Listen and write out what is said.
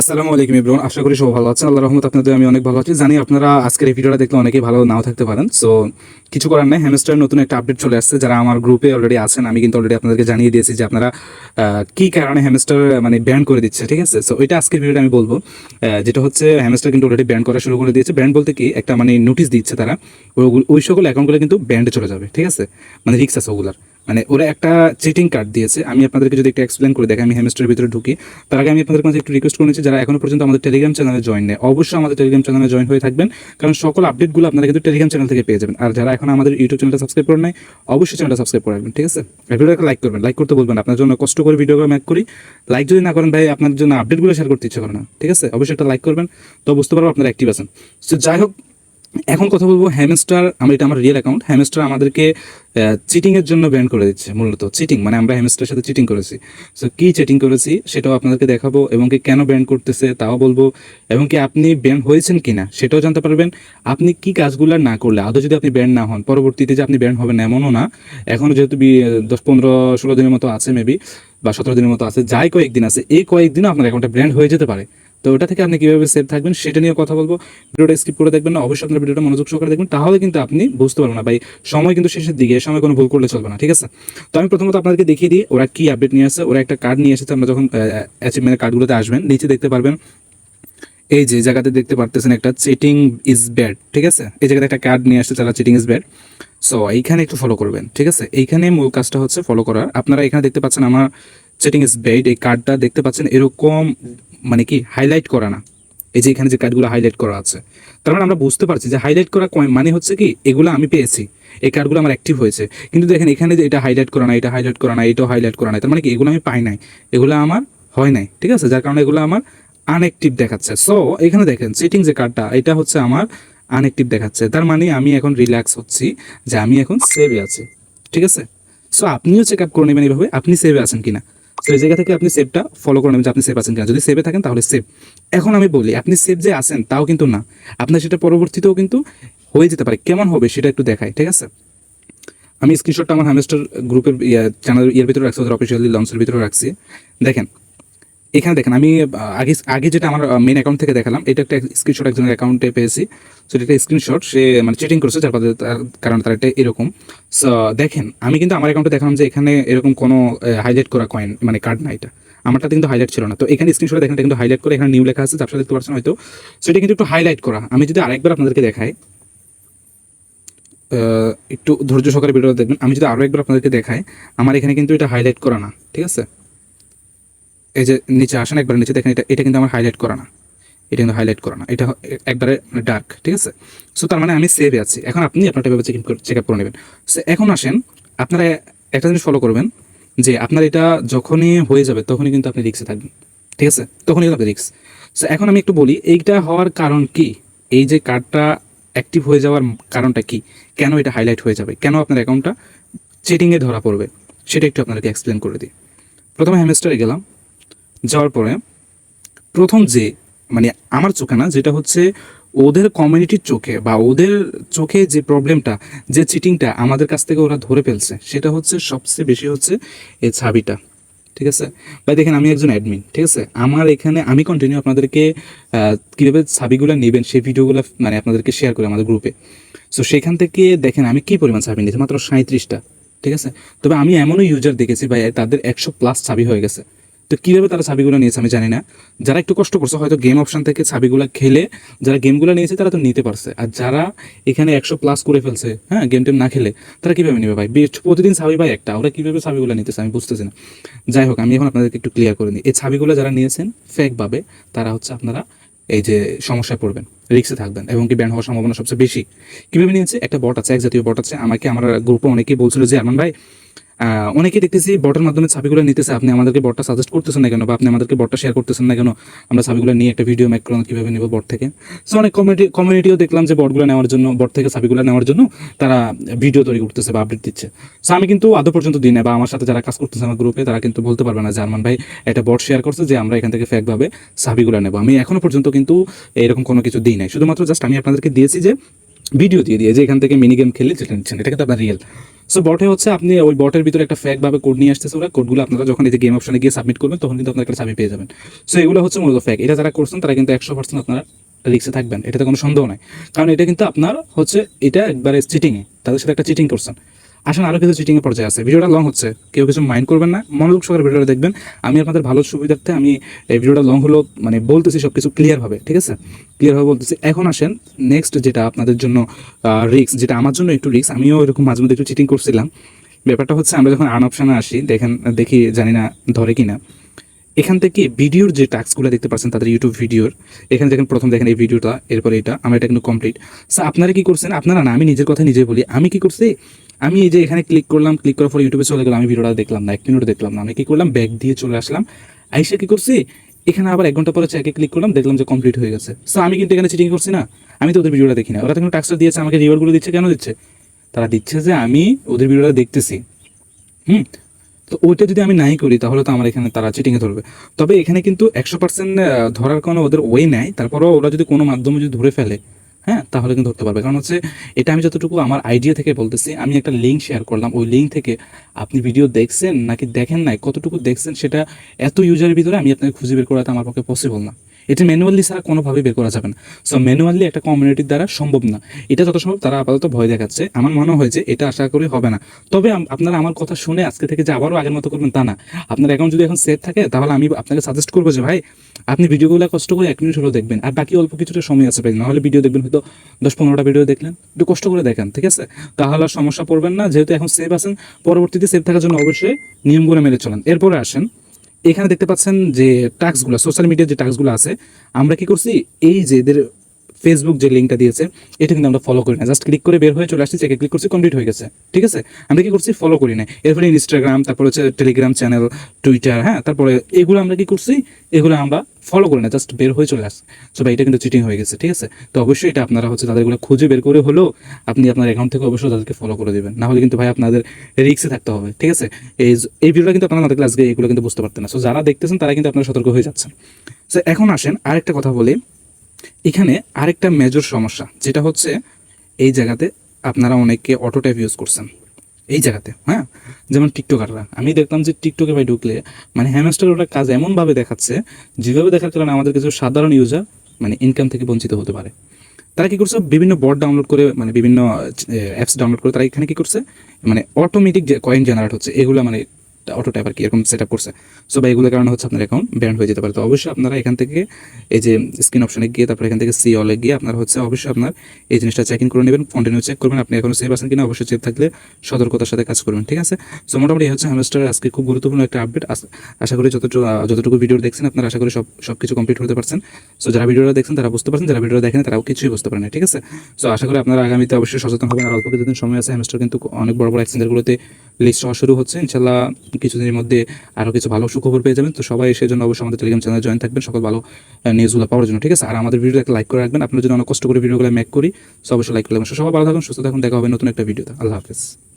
আসসালামু আলাইকুম ইব্রাহিম আশা করি সব ভালো আছেন। আল্লাহ রহমত আপনাদের আমি অনেক ভালো আছি। জানি আপনারা আজকের এই ভিডিওটা দেখলে অনেকেই ভালো নাও থাকতে পারেন। সো কিছু করার নাই হ্যামস্টার নতুন একটা আপডেট চলে আসছে। যারা আমার গ্রুপে অলরেডি আছেন, আমি কিন্তু অলরেডি আপনাদেরকে জানিয়ে দিয়েছি যে আপনারা কি কারণে হ্যামস্টার মানে ব্যান করে দিচ্ছে, ঠিক আছে? সো এটা আজকের ভিডিওটা আমি বলব। যেটা হচ্ছে হ্যামস্টার কিন্তু অলরেডি ব্যান করা শুরু করে দিয়েছে। ব্যান বলতে কি, একটা মানে নোটিশ দিচ্ছে তারা, ওই সকল অ্যাকাউন্টগুলো কিন্তু ব্যান্ডে চলে যাবে, ঠিক আছে? মানে রিক্স আছে ওগুলার। মানে ওরা একটা চিটিং কার্ড দিয়েছে। আমি আপনাদেরকে যদি একটু এক্সপ্লেন করে দেখি আমি হেমিস্টারের ভিতরে ঢুকি। তার আগে আমি আপনাদের কাছে একটু রিকোয়েস্ট করে নিচ্ছি, যারা এখনও পর্যন্ত আমাদের টেলিগ্রাম চ্যানেলে জয়েন নেই, অবশ্যই আমাদের টেলিগ্রাম চ্যানেলে জয়েন হয়ে থাকবেন, কারণ সকল আপডেটগুলো আপনারা কিন্তু টেলিগ্রাম চ্যানেল থেকে পেয়ে যাবেন। আর যারা এখন আমাদের ইউটিউব চ্যানেলটা সাবস্ক্রাইব করেন নাই, অবশ্যই চ্যানেলটা সাবস্ক্রাইব করে রাখবেন, ঠিক আছে? ভিডিওটাকে লাইক করবেন। লাইক করতে বলবেন আপনার জন্য কষ্ট করে ভিডিওগুলো ম্যাক করি। লাইক যদি না করেন ভাই, আপনার জন্য আপডেটগুলো শেয়ার করতে ইচ্ছে করে না, ঠিক আছে? অবশ্যই একটা লাইক করবেন। তো বুঝতে পারব আপনারা অ্যাক্টিভ আছেন। তো যাই হোক এখন কথা বলব হ্যামস্টার আমরা এটা আমার রিয়েল অ্যাকাউন্ট হ্যামস্টার আমাদেরকে চিটিং এর জন্য ব্যান করে দিচ্ছে মূলত চিটিং মানে আমরা হ্যামস্টারের সাথে চিটিং করেছি। সো কি চিটিং করেছি সেটাও আপনাদেরকে দেখাবো এবং কি কেন ব্যান করতেছে তাও বলব এবং কি আপনি ব্যান হয়েছেন কিনা সেটাও জানতে পারবেন। আপনি কি কাজগুলো না করলে, আদৌ যদি আপনি ব্যান না হন, পরবর্তীতে যে আপনি ব্যান হবেন এমনও না, এখনও যেহেতু দশ, পনেরো, ষোলো দিনের মতো আছে মেবি বা সতেরো দিনের মতো আছে, যাই কয়েকদিন আছে, এই কয়েকদিনও আপনার অ্যাকাউন্টে ব্র্যান্ড হয়ে যেতে পারে। তো ওটা থেকে আপনি কীভাবে সেভ থাকবেন সেটা নিয়ে কথা বলব। ভিডিওটা স্কিপ করে দেখবেন না, অবশ্যই আপনার ভিডিওটা মনোযোগ সহকারে দেখবেন, তাহলে কিন্তু আপনি বুঝতে পারবেন না। ভাই, সময় কিন্তু শেষের দিকে, সময় কোনো ভুল করলে চলবে না, ঠিক আছে? তো আমি প্রথমত আপনাদেরকে দেখিয়ে দিই, ওরা কি আপডেট নিয়ে আসছে ওরা একটা কার্ড নিয়ে এসেছে, আমরা যখন অ্যাচিভমেন্টের কার্ডগুলোতে আসবেন, নিচে দেখতে পারবেন, এই যে জায়গাতে দেখতে পারতেছেন একটা চিটিং ইজ ব্যাড ঠিক আছে? এই জায়গাতে একটা কার্ড নিয়ে আসছে তারা চিটিং ইজ ব্যাড সো এইখানে একটু ফলো করবেন, ঠিক আছে? এইখানে মূল কাজটা হচ্ছে ফলো করার আপনারা এখানে দেখতে পাচ্ছেন, আমার চিটিং ইজ ব্যাড এই কার্ডটা দেখতে পাচ্ছেন, এরকম মানে কি হাইলাইট করা না। এই যে এখানে যে কার্ডগুলো হাইলাইট করা আছে। তার মানে আমরা বুঝতে পারছি যে হাইলাইট করা মানে হচ্ছে কি, এগুলো আমি পেয়েছি। এই কার্ডগুলো আমার অ্যাক্টিভ হয়েছে। কিন্তু দেখেন, এখানে যে এটা হাইলাইট করা না, এটা হাইলাইট করা না, এটাও হাইলাইট করা নাই তার মানে কি, এগুলো আমি পাই নাই। এগুলো আমার হয় নাই, ঠিক আছে? যার কারণে এগুলো আমার আনএক্টিভ দেখাচ্ছে। সো এখানে দেখেন সিটিং যে কার্ডটা এটা হচ্ছে আমার আনএক্টিভ দেখাচ্ছে। তার মানে আমি এখন রিল্যাক্স হচ্ছি যে আমি এখন সেভে আছি, ঠিক আছে? সো আপনিও চেক আপ করে নেবেন এইভাবে, আপনি সেভে আছেন কিনা। এই জায়গা থেকে আপনি সেভটা ফলো করে নেবেন যে আপনি সেভ আছেন কিনা। যদি সেভে থাকেন, তাহলে সেভ এখন আমি বলি, আপনি সেভ যে আছেন, তাও কিন্তু না। আপনার সেটা পরবর্তীতেও কিন্তু হয়ে যেতে পারে। কেমন হবে সেটা একটু দেখাই, ঠিক আছে? আমি স্ক্রিনশটটা আমার হ্যামেস্টার গ্রুপের চ্যানেল ইয়ের ভিতরে রাখছি, ওদের অফিসিয়ালি লঞ্চের ভিতরে রাখছি। দেখেন এখানে দেখেন, আমি আগে আগে যেটা আমার মেন অ্যাকাউন্ট থেকে দেখালাম, এটা একটা স্ক্রিনশট একজনের অ্যাকাউন্টে পেয়েছি। সো এটা স্ক্রিনশট সে মানে চিটিং করছে, যার কারণে তার, কারণ তার এটা এরকম। সো দেখেন, আমি কিন্তু আমার অ্যাকাউন্টে দেখালাম যে এখানে এরকম কোনো হাইলাইট করা কয়েন মানে কার্ড না এটা। আমারটাতে কিন্তু হাইলাইট ছিল না। তো এখানে স্ক্রিনশট দেখেন কিন্তু হাইলাইট করে এখানে নিউ লেখা আছে ব্যবসা দেখতে পাচ্ছেন হয়তো। সো এটা কিন্তু একটু হাইলাইট করা। আমি যদি আরেকবার আপনাদেরকে দেখাই একটু ধৈর্য সহকারে ভিডিও দেখবেন। আমি যদি আরও একবার আপনাদেরকে দেখাই, আমার এখানে কিন্তু এটা হাইলাইট করা না, ঠিক আছে? এই যে নিচে আসেন, একবার নিচে দেখেন, এটা এটা কিন্তু আমার হাইলাইট করা না। এটা কিন্তু হাইলাইট করা না। এটা একবারে ডার্ক ঠিক আছে? সো তার মানে আমি সেভে আছি। এখন আপনি আপনারটা এভাবে চেক চেক আপ করে নেবেন। সো এখন আসেন, আপনারা একটা জিনিস ফলো করবেন, যে আপনার এটা যখনই হয়ে যাবে, তখনই কিন্তু আপনি রিক্সে থাকবেন, ঠিক আছে? তখনই কিন্তু আপনি রিক্স সো এখন আমি একটু বলি, এইটা হওয়ার কারণ কি? এই যে কার্ডটা অ্যাক্টিভ হয়ে যাওয়ার কারণটা কি? কেন এটা হাইলাইট হয়ে যাবে? কেন আপনার অ্যাকাউন্টটা চেটিংয়ে ধরা পড়বে? সেটা একটু আপনাদেরকে এক্সপ্লেন করে দিই। প্রথমে হ্যামেস্টারে গেলাম। যাওয়ার পরে প্রথম যে মানে আমার চোখে না, যেটা হচ্ছে ওদের কমিউনিটির চোখে বা ওদের চোখে যে প্রবলেমটা যে চিটিংটা আমাদের কাছ থেকে ওরা ধরে ফেলছে, সেটা হচ্ছে সবচেয়ে বেশি হচ্ছে এই ছাবিটা ঠিক আছে? ভাই, দেখেন, আমি একজন অ্যাডমিন ঠিক আছে? আমার এখানে, আমি কন্টিনিউ আপনাদেরকে কীভাবে ছাবিগুলো নেবেন, সেই ভিডিওগুলো মানে আপনাদেরকে শেয়ার করি আমাদের গ্রুপে সো সেখান থেকে দেখেন, আমি কি পরিমাণ ছাবি নিয়েছি? মাত্র সাঁত্রিশটা ঠিক আছে? তবে আমি এমনও ইউজার দেখেছি, ভাই, তাদের একশো প্লাস ছাবি হয়ে গেছে। তো কীভাবে তারা ছাবিগুলো নিয়েছে আমি জানি না। যারা একটু কষ্ট করছে, হয়তো গেম অপশন থেকে ছাবিগুলো খেলে যারা গেমগুলো নিয়েছে তারা তো নিতে পারছে। আর যারা এখানে একশো প্লাস করে ফেলছে হ্যাঁ গেম টেম না খেলে, তারা কীভাবে নেবে ভাই? প্রতিদিন ছাবি ভাই একটা, ওরা কীভাবে ছাবিগুলো নিতেছে আমি বুঝতেছি না। যাই হোক, আমি এখন আপনাদেরকে একটু ক্লিয়ার করে নিই। এই ছাবিগুলো যারা নিয়েছেন ফেকভাবে তারা হচ্ছে আপনারা এই যে সমস্যায় পড়বেন রিক্সে থাকবেন এবং কি ব্যান হওয়ার সম্ভাবনা সবচেয়ে বেশি। কীভাবে নিয়েছে? একটা বট আছে, এক জাতীয় বট আছে। আমাকে, আমার গ্রুপে অনেকেই বলছিল যে, আরমান ভাই অনেকে দেখতেছি বটের মাধ্যমে ছাবিগুলো নিতেছে। আপনি আমাদেরকে বটটা সাজেস্ট করতেছেন না কেন? বা আপনি আমাদেরকে বটটা শেয়ার করতেছেন না কেন? আমরা ছাবিগুলো নিয়ে একটা ভিডিও মেক করলাম, কীভাবে নেব বট থেকে? সো অনেক কমিউনিটি কমিউনিটিও দেখলাম যে বটগুলো নেওয়ার জন্য, বট থেকে ছাবিগুলো নেওয়ার জন্য তারা ভিডিও তৈরি করতেছে বা আপডেট দিচ্ছে। সো আমি কিন্তু আদৌ পর্যন্ত দিই না বা আমার সাথে যারা কাজ করতেছে আমার গ্রুপে তারা কিন্তু বলতে পারবে না যে আরমান ভাই একটা বট শেয়ার করছে যে আমরা এখান থেকে ফেকভাবে ছাবিগুলো নেব। আমি এখনও পর্যন্ত কিন্তু এরকম কোনো কিছু দিই নাই। শুধুমাত্র জাস্ট আমি আপনাদেরকে দিয়েছি যে ভিডিও দিয়ে দিয়ে, যে এখান থেকে মিনি গেম খেলে যেটা নিচ্ছেন, এটা কিন্তু আপনার রিয়েল সো বটে হচ্ছে আপনি ওই বটের ভিতরে একটা ফ্যাক ভাবে কোড নিয়ে আসতেছে ওরা। কোডগুলো আপনারা যখন যে গেম অপশনে গিয়ে সাবমিট করবেন, তখন কিন্তু আপনার একটা চাবি পেয়ে যাবেন। সো এগুলো হচ্ছে মূলত ফ্যাক এটা যারা করছেন, তারা কিন্তু একশো পার্সেন্ট আপনারা রিক্সে থাকবেন। এটাতে কোনো সন্দেহ নাই। কারণ এটা কিন্তু আপনার হচ্ছে, এটা একবারে চিটিংয়ে তাদের সাথে একটা চিটিং করছেন। আসলে আরও কিছু চিটিংয়ের পর্যায়ে আছে ভিডিওটা লং হচ্ছে, কেউ কিছু মাইন্ড করবেন না, মনোযোগ সহকারে ভিডিওটা দেখবেন। আমি আপনাদের ভালো সুবিধার্থে আমি এই ভিডিওটা লং হলো মানে বলতেছি সব কিছু ক্লিয়ারভাবে ঠিক আছে? ক্লিয়ারভাবে বলতেছি। এখন আসেন নেক্সট যেটা আপনাদের জন্য রিক্স যেটা আমার জন্য একটু রিক্স আমিও এরকম মাঝে মধ্যে একটু চিটিং করছিলাম। ব্যাপারটা হচ্ছে আমরা যখন আন অপশানে আসি, দেখেন, দেখি, জানি না, ধরে কিনা। এখান থেকে ভিডিওর যে টাস্কগুলো দেখতে পাচ্ছেন, তাদের ইউটিউব ভিডিওর, এখানে দেখেন প্রথম দেখেন এই ভিডিওটা, এরপরে এটা, আমার এটা কিন্তু কমপ্লিট সো আপনারা কি করছেন? আপনারা না, আমি নিজের কথা নিজে বলি। আমি কি করছি? আমি এই যে এখানে ক্লিক করলাম ক্লিক করার পর ইউটিউবে চলে গেলাম, আমি ভিডিওটা দেখলাম না, এক মিনিট দেখলাম না। আমি কি করলাম? ব্যাগ দিয়ে চলে আসলাম। আইসে কি করছি? এখানে আবার এক ঘণ্টা পরে চেকে ক্লিক করলাম, দেখলাম যে কমপ্লিট হয়ে গেছে। সো আমি কিন্তু এখানে চিটিং করছি না। আমি তো ওদের ভিডিওটা দেখি না। ওরা তখন টাস্কটা দিয়েছে, আমাকে রিওয়ার্ডগুলো দিচ্ছে, কেন দিচ্ছে? তারা দিচ্ছে যে আমি ওদের ভিডিওটা দেখতেছি। হুম? তো ওইটা যদি আমি নাই করি, তাহলে তো আমার এখানে তারা চিটিংয়ে ধরবে। তবে এখানে কিন্তু একশো পার্সেন্ট ধরার কোনো ওদের ওয়ে নেয় তারপরও ওরা যদি কোনো মাধ্যমে যদি ধরে ফেলে হ্যাঁ তাহলে কিন্তু ধরতে পারবে। কারণ হচ্ছে, এটা আমি যতটুকু আমার আইডিয়া থেকে বলতেছি, আমি একটা লিঙ্ক শেয়ার করলাম। ওই লিঙ্ক থেকে আপনি ভিডিও দেখছেন নাকি দেখেন নাই, কতটুকু দেখছেন, সেটা এত ইউজারের ভিতরে আমি আপনাকে খুঁজে বের করাতে আমার পক্ষে পসিবল না। এটা ম্যানুয়ালি ছাড়া কোনোভাবে বের করা যাবে না। সো ম্যানুয়ালি একটা কমিউনিটির দ্বারা সম্ভব না। এটা যত সম্ভব, তারা আপাতত ভয় দেখাচ্ছে। আমার মনে হয় যে এটা আশা করি হবে না। তবে আপনারা আমার কথা শুনে আজকে থেকে যে আবারও আগের মতো করবেন তা না। আপনার অ্যাকাউন্ট যদি এখন সেভ থাকে, তাহলে আমি আপনাকে সাজেস্ট করব যে, ভাই, আপনি ভিডিওগুলো কষ্ট করে এক মিনিট হলেও দেখবেন। আর বাকি অল্প কিছুটা সময় আছে ভাই। নাহলে ভিডিও দেখবেন হয়তো দশ পনেরোটা ভিডিও দেখলেন। একটু কষ্ট করে দেখেন, ঠিক আছে? তাহলে সমস্যা পড়বেন না। যেহেতু এখন সেভ আছেন, পরবর্তীতে সেভ থাকার জন্য অবশ্যই নিয়মগুলো মেনে চলেন। এরপরে আসেন এখানে দেখতে পাচ্ছেন যে টাস্কগুলো সোশ্যাল মিডিয়ার যে টাস্কগুলো আছে, আমরা কি করছি? এই যে এদের ফেসবুক যে লিঙ্কটা দিয়েছে, এটা কিন্তু আমরা ফলো করি না। জাস্ট ক্লিক করে বের হয়ে চলে আসছি চেকে ক্লিক করছি কমপ্লিট হয়ে গেছে। ঠিক আছে? আমরা কি করছি? ফলো করি না এরপরে ইনস্টাগ্রাম তারপর হচ্ছে টেলিগ্রাম চ্যানেল টুইটার হ্যাঁ? তারপরে এগুলো আমরা কি করছি? এগুলো আমরা ফলো করি না জাস্ট বের হয়ে চলে আসছে। সো ভাই, এটা কিন্তু চিটিং হয়ে গেছে, ঠিক আছে? তো অবশ্যই এটা আপনারা হচ্ছে তাদেরগুলো খুঁজে বের করে হলেও আপনি আপনার অ্যাকাউন্ট থেকে অবশ্যই তাদেরকে ফলো করে দেবেন। না হলে কিন্তু ভাই আপনাদের রিক্সে থাকতে হবে, ঠিক আছে? এই এই ভিডিওটা কিন্তু আপনারা না দেখলে আজকে এগুলো কিন্তু বুঝতে পারতেন না। সো যারা দেখতেছেন, তারা কিন্তু আপনারা সতর্ক হয়ে যাচ্ছেন। সো এখন আসেন, আরেকটা কথা বলি। এখানে আরেকটা মেজর সমস্যা, যেটা হচ্ছে এই জায়গাতে আপনারা অনেকে অটো ট্যাপ ইউজ করছেন। এই জায়গাতে হ্যাঁ? যেমন টিকটকাররা। আমি দেখতাম যে টিকটকে ভাই ঢুকলে মানে হ্যামস্টার ওটা কাজ এমনভাবে দেখাচ্ছে, যেভাবে দেখার কারণে আমাদের কিছু সাধারণ ইউজার মানে ইনকাম থেকে বঞ্চিত হতে পারে। তারা কি করছে? বিভিন্ন বট ডাউনলোড করে মানে বিভিন্ন অ্যাপস ডাউনলোড করে, তারা এখানে কি করছে? মানে অটোমেটিক যে কয়েন জেনারেট হচ্ছে, এগুলো মানে অটো ট্যাপ আর কি এরকম সেট আপ করছে। সো বা এগুলোর কারণে হচ্ছে আপনার অ্যাকাউন্ট ব্যান্ড হয়ে যেতে পারে। তো অবশ্যই আপনারা এখান থেকে এই যে স্ক্রিন অপশনে গিয়ে, তারপর এখান থেকে সি অলে গিয়ে আপনার হচ্ছে অবশ্যই আপনার এই জিনিসটা চেক ইন করে নেবেন কন্টিনিউ চেক করবেন। আপনি এখন সেভ আছেন কিনা অবশ্যই সেভ থাকলে সতর্কতার সাথে কাজ করবেন, ঠিক আছে? সো মোটামুটি হচ্ছে হ্যামস্টার আজকে খুব গুরুত্বপূর্ণ একটা আপডেট আশা করি যতটুকু যতটুকু ভিডিও দেখছেন আপনারা আশা করি সব সব কিছু কমপ্লিট হতে পারছেন। সো যারা ভিডিওটা দেখছেন তারা বুঝতে পারছেন, যারা ভিডিওটা দেখেন তারাও কিছুই বুঝতে পারেন ঠিক আছে? সো আশা করি আপনারা আগামীতে অবশ্যই সচেতন হবেন। আর অল্প কিছুদিন সময় আছে হ্যামস্টার কিন্তু অনেক বড় বড় এক্সচেঞ্জারগুলোতে লিস্ট হওয়া শুরু হচ্ছে। ইনশাল্লাহ কিছুদিনের মধ্যে আরও কিছু ভালো সুখবর পেয়ে যাবেন। তো সবাই সেই জন্য অবশ্যই আমাদের টেলিগ্রাম চ্যানেলে জয়েন থাকবেন। সকল ভালো নিউজগুলো পাওয়ার জন্য, ঠিক আছে? আর আমাদের ভিডিওটা লাইক করে রাখবেন। আপনার জন্য অনেক কষ্ট করে ভিডিওগুলো মেক করি সো অবশ্যই লাইক করে সবাই ভালো থাকুন, সুস্থ থাকুন। দেখা হবে নতুন একটা ভিডিওতে আল্লাহ হাফেজ।